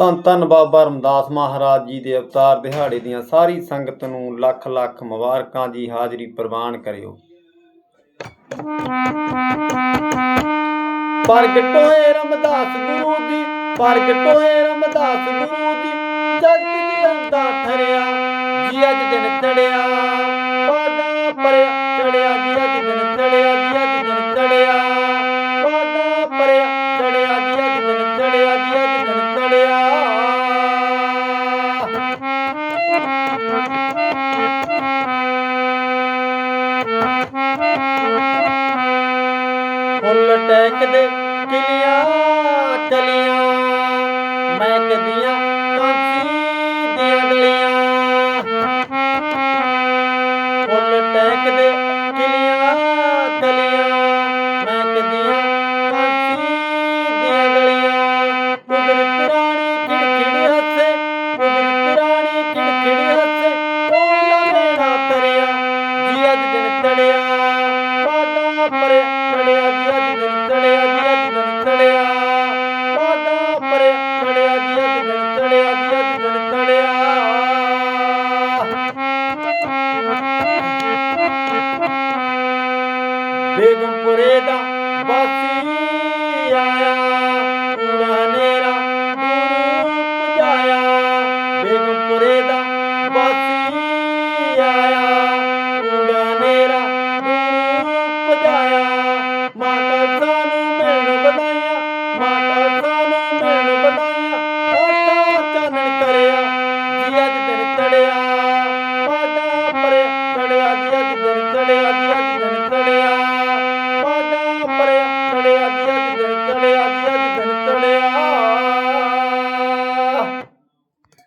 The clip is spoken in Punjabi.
ਧੰਨ ਧੰਨ ਬਾਬਾ ਰਮਦਾਸ ਮਹਾਰਾਜ ਜੀ ਦੇ ਅਵਤਾਰ ਦਿਹਾੜੇ ਦੀਆਂ ਸਾਰੀ ਸੰਗਤ ਨੂੰ ਲੱਖ ਲੱਖ ਮੁਬਾਰਕਾਂ ਜੀ ਹਾਜ਼ਰੀ ਪ੍ਰਵਾਨ ਕਰਿਓ। ਪ੍ਰਗਟੋਏ ਰਮਦਾਸ ਗੁਰੂ ਜੀ ਪ੍ਰਗਟੋਏ ਰਮਦਾਸ ਗੁਰੂ ਜੀ, ਜਗਤ ਜਿੰਦਾ ਠਰਿਆ ਜੀ ਫੁੱਲ ਟੈਕਦੇ ਕਿਲੀਆਂ ਕਲੀਆਂ ਮੈਂ ਕਦੀਆਂ ਕਾਂਸੀ ਦੀਆਂ ਗਲੀਆਂ ਪਰਿਆ ਚੜਿਆ ਜੀ, ਅੱਜ ਦਿਨ ਚੜਿਆ ਜੀ, ਅੱਜ ਦਿਨ ਚੜਿਆ ਪਾਗਾ ਪਰਿਆ ਚੜਿਆ ਜੀ, ਅੱਜ ਦਿਨ ਚੜਿਆ ਜੀ, ਅੱਜ ਦਿਨ ਚੜਿਆ ਬੇਗਮਪੁਰੇ ਦਾ